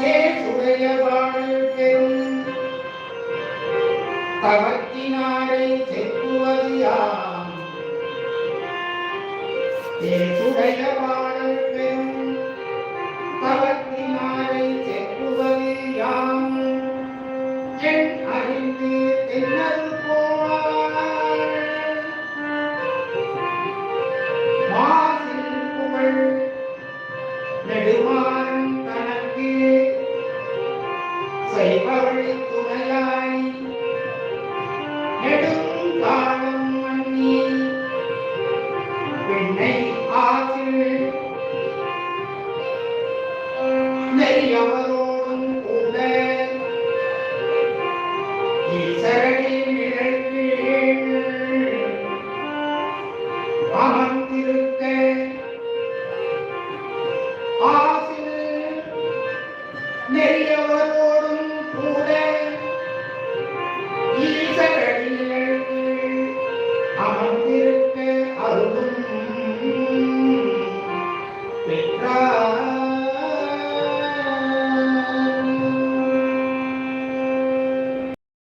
தேசுடைய வாழ் தவத்தினாரை செப்புவது யாம் தேசுடைய வாழ் தவத்தினாரை செப்புவது யாம் என் அறிந்து தென்னல் எவரோடும் கூட சரணி அமர்ந்திருக்க ஆசில் நெறியவர்